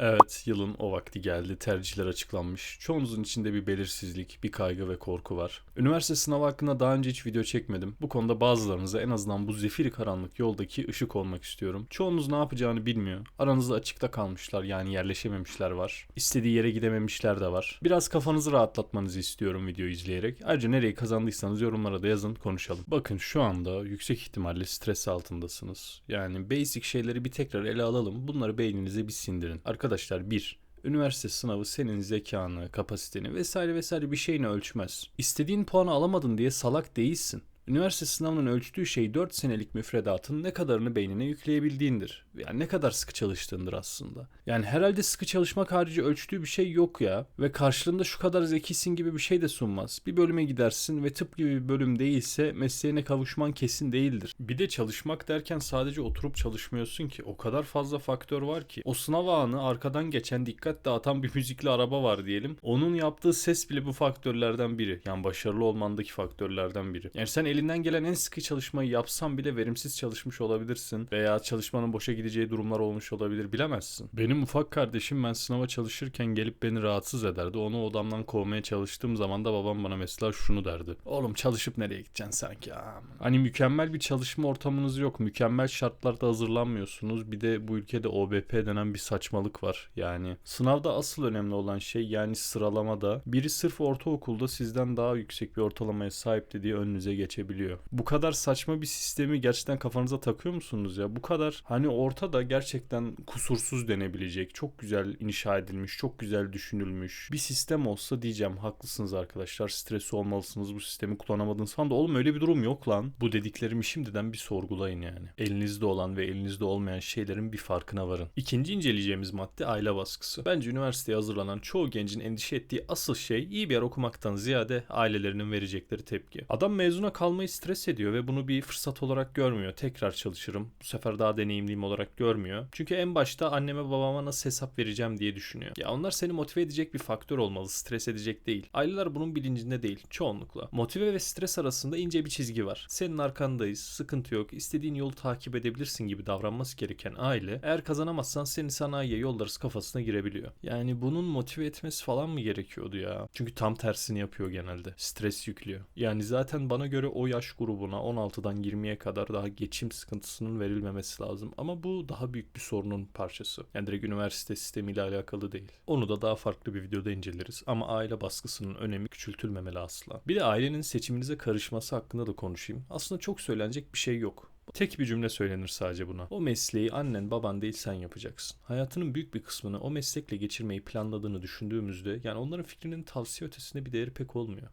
Evet, yılın o vakti geldi. Tercihler açıklanmış. Çoğunuzun içinde bir belirsizlik, bir kaygı ve korku var. Üniversite sınavı hakkında daha önce hiç video çekmedim. Bu konuda bazılarınıza en azından bu zifiri karanlık yoldaki ışık olmak istiyorum. Çoğunuz ne yapacağını bilmiyor. Aranızda açıkta kalmışlar yani yerleşememişler var. İstediği yere gidememişler de var. Biraz kafanızı rahatlatmanızı istiyorum videoyu izleyerek. Ayrıca nereyi kazandıysanız yorumlara da yazın konuşalım. Bakın şu anda yüksek ihtimalle stres altındasınız. Yani basic şeyleri bir tekrar ele alalım. Bunları beyninize bir sindirin. Arkadaşlar bir, Üniversite sınavı senin zekanı, kapasiteni vesaire vesaire bir şeyini ölçmez. İstediğin puanı alamadın diye salak değilsin. Üniversite sınavının ölçtüğü şey 4 senelik müfredatın ne kadarını beynine yükleyebildiğindir. Yani ne kadar sıkı çalıştığındır aslında. Yani herhalde sıkı çalışmak harici ölçtüğü bir şey yok ya. Ve karşılığında şu kadar zekisin gibi bir şey de sunmaz. Bir bölüme gidersin ve tıp gibi bir bölüm değilse mesleğine kavuşman kesin değildir. Bir de çalışmak derken sadece oturup çalışmıyorsun ki. O kadar fazla faktör var ki. O sınav anı arkadan geçen dikkat dağıtan bir müzikli araba var diyelim. Onun yaptığı ses bile bu faktörlerden biri. Yani başarılı olmandaki faktörlerden biri. Yani sen elinden gelen en sıkı çalışmayı yapsan bile verimsiz çalışmış olabilirsin. Veya çalışmanın boşa gideceği durumlar olmuş olabilir bilemezsin. Benim ufak kardeşim ben sınava çalışırken gelip beni rahatsız ederdi. Onu odamdan kovmaya çalıştığım zaman da babam bana mesela şunu derdi. Oğlum çalışıp nereye gideceksin sanki ya? Hani mükemmel bir çalışma ortamınız yok. Mükemmel şartlarda hazırlanmıyorsunuz. Bir de bu ülkede OBP denen bir saçmalık var. Yani sınavda asıl önemli olan şey yani sıralamada biri sırf ortaokulda sizden daha yüksek bir ortalamaya sahipti diye önünüze geçebiliyor. Bu kadar saçma bir sistemi gerçekten kafanıza takıyor musunuz ya? Bu kadar hani ortada gerçekten kusursuz denebilecek, çok güzel inşa edilmiş, çok güzel düşünülmüş bir sistem olsa diyeceğim haklısınız arkadaşlar. Stresi olmalısınız bu sistemi kullanamadığınız falan da oğlum öyle bir durum yok lan. Bu dediklerimi şimdiden bir sorgulayın yani. Elinizde olan ve elinizde olmayan şeylerin bir farkına varın. İkinci inceleyeceğimiz madde aile baskısı. Bence üniversiteye hazırlanan çoğu gencin endişe ettiği asıl şey iyi bir yer okumaktan ziyade ailelerinin verecekleri tepki. Adam mezuna kalmayı stres ediyor ve bunu bir fırsat olarak görmüyor. Tekrar çalışırım. Bu sefer daha deneyimliyim olarak görmüyor. Çünkü en başta anneme babama nasıl hesap vereceğim diye düşünüyor. Ya onlar seni motive edecek bir faktör olmalı. Stres edecek değil. Aileler bunun bilincinde değil. Çoğunlukla. Motive ve stres arasında ince bir çizgi var. Senin arkandayız. Sıkıntı yok. İstediğin yolu takip edebilirsin gibi davranması gereken aile eğer kazanamazsan seni sanayiye yollarız kafasına girebiliyor. Yani bunun motive etmesi falan mı gerekiyordu ya? Çünkü tam tersini yapıyor genelde. Stres yüklüyor. Yani zaten bana göre o yaş grubuna 16'dan 20'ye kadar daha geçim sıkıntısının verilmemesi lazım. Ama bu daha büyük bir sorunun parçası. Yani direkt üniversite sistemiyle alakalı değil. Onu da daha farklı bir videoda inceleriz. Ama aile baskısının önemi küçültülmemeli asla. Bir de ailenin seçiminize karışması hakkında da konuşayım. Aslında çok söylenecek bir şey yok. Tek bir cümle söylenir sadece buna. O mesleği annen baban değil sen yapacaksın. Hayatının büyük bir kısmını o meslekle geçirmeyi planladığını düşündüğümüzde yani onların fikrinin tavsiye ötesinde bir değeri pek olmuyor.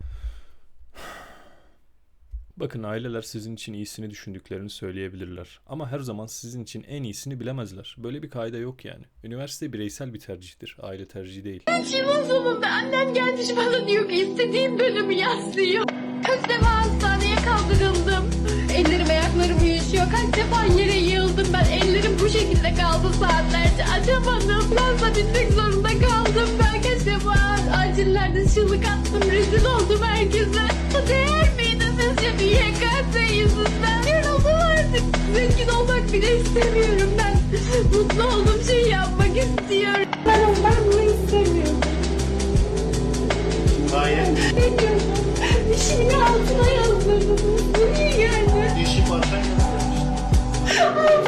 Bakın aileler sizin için iyisini düşündüklerini söyleyebilirler. Ama her zaman sizin için en iyisini bilemezler. Böyle bir kaide yok yani. Üniversite bireysel bir tercihtir. Aile tercihi değil. Şivan sonunda annem gelmiş bana diyor ki istediğim bölümü yaz diyor. Kaç defa hastaneye kaldırıldım. Ellerim ayaklarım uyuşuyor. Kaç defa yere yığıldım ben. Ellerim bu şekilde kaldı saatlerce. Açamadım. Lansa bitmek zorunda kaldım. Ben kaç defa acillerde çığlık attım. Rezil oldum herkese. Bu değer miydi Zengin olmak bile istemiyorum ben. Mutlu olduğum şeyi yapmak istiyorum. Ben, ben bunu istemiyorum. Gayet Ne diyorsun? Dişimin altına yazdırdınız. Bu niye geldi? dişi baştan yazılmış.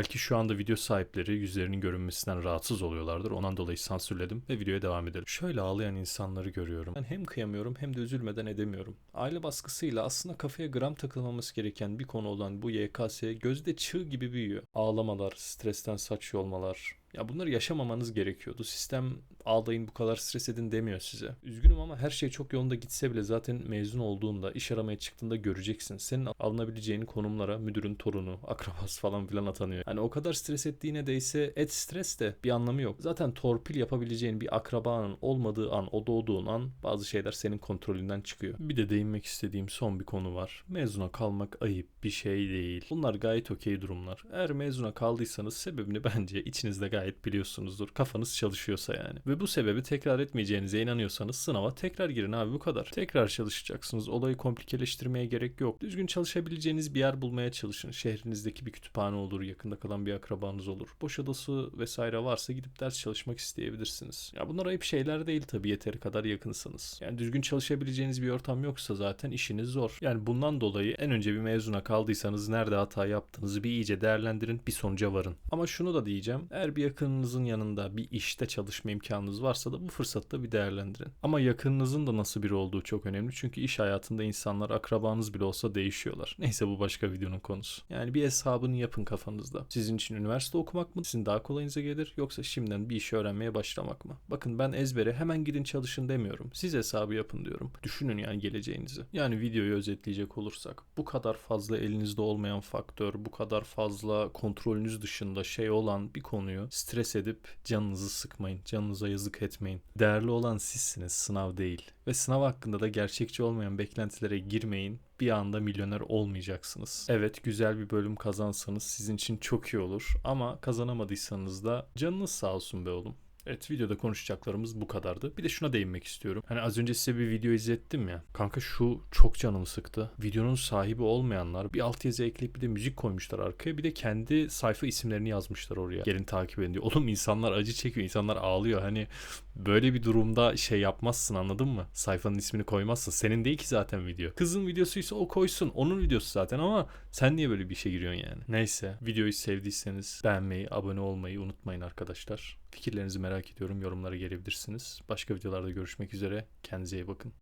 Belki şu anda video sahipleri yüzlerinin görünmesinden rahatsız oluyorlardır. Ondan dolayı sansürledim ve videoya devam edelim. Şöyle ağlayan insanları görüyorum. Ben hem kıyamıyorum hem de üzülmeden edemiyorum. Aile baskısıyla aslında kafaya gram takılmaması gereken bir konu olan bu YKS gözde çığ gibi büyüyor. Ağlamalar, stresten saç yolmalar, ya bunları yaşamamanız gerekiyordu. Sistem ağlayın bu kadar stres edin demiyor size. Üzgünüm ama her şey çok yolunda gitse bile zaten mezun olduğunda, iş aramaya çıktığında göreceksin. Senin alınabileceğin konumlara müdürün torunu, akrabası falan filan atanıyor. Hani o kadar stres ettiğine değse et stres de bir anlamı yok. Zaten torpil yapabileceğin bir akrabanın olmadığı an, o doğduğun an bazı şeyler senin kontrolünden çıkıyor. Bir de değinmek istediğim son bir konu var. Mezuna kalmak ayıp bir şey değil. Bunlar gayet okey durumlar. Eğer mezuna kaldıysanız sebebini bence içinizde gayet gayet biliyorsunuzdur. Kafanız çalışıyorsa yani. Ve bu sebebi tekrar etmeyeceğinize inanıyorsanız sınava tekrar girin abi bu kadar. Tekrar çalışacaksınız. Olayı komplikeleştirmeye gerek yok. Düzgün çalışabileceğiniz bir yer bulmaya çalışın. Şehrinizdeki bir kütüphane olur, yakında kalan bir akrabanız olur. Boş odası vesaire varsa gidip ders çalışmak isteyebilirsiniz. Ya bunlar ayıp şeyler değil tabii yeteri kadar yakınsanız. Yani düzgün çalışabileceğiniz bir ortam yoksa zaten işiniz zor. Yani bundan dolayı en önce bir mezuna kaldıysanız nerede hata yaptığınızı bir iyice değerlendirin, bir sonuca varın. Ama şunu da diyeceğim. Eğer bir yakınınızın yanında bir işte çalışma imkanınız varsa da bu fırsatı da bir değerlendirin. Ama yakınınızın da nasıl biri olduğu çok önemli. Çünkü iş hayatında insanlar akrabanız bile olsa değişiyorlar. Neyse bu başka videonun konusu. Yani bir hesabını yapın kafanızda. Sizin için üniversite okumak mı? Sizin daha kolayınıza gelir? Yoksa şimdiden bir işi öğrenmeye başlamak mı? Bakın ben ezbere hemen gidin çalışın demiyorum. Siz hesabı yapın diyorum. Düşünün yani geleceğinizi. Yani videoyu özetleyecek olursak. Bu kadar fazla elinizde olmayan faktör, bu kadar fazla kontrolünüz dışında şey olan bir konuyu stres edip canınızı sıkmayın. Canınıza yazık etmeyin. Değerli olan sizsiniz, sınav değil. Ve sınav hakkında da gerçekçi olmayan beklentilere girmeyin. Bir anda milyoner olmayacaksınız. Evet güzel bir bölüm kazansanız sizin için çok iyi olur. Ama kazanamadıysanız da canınız sağ olsun be oğlum. Evet videoda konuşacaklarımız bu kadardı. Bir de şuna değinmek istiyorum. Hani az önce size bir video izlettim ya. Kanka şu çok canımı sıktı. Videonun sahibi olmayanlar bir altyazı ekleyip bir de müzik koymuşlar arkaya. Bir de kendi sayfa isimlerini yazmışlar oraya. Gelin takip edin diyor. Oğlum insanlar acı çekiyor. insanlar ağlıyor. Hani böyle bir durumda şey yapmazsın anladın mı? Sayfanın ismini koymazsın. Senin değil ki zaten video. Kızın videosuysa o koysun. Onun videosu zaten ama sen niye böyle bir işe giriyorsun yani? Neyse videoyu sevdiyseniz beğenmeyi, abone olmayı unutmayın arkadaşlar. Fikirlerinizi merak ediyorum. Yorumlara gelebilirsiniz. Başka videolarda görüşmek üzere. Kendinize iyi bakın.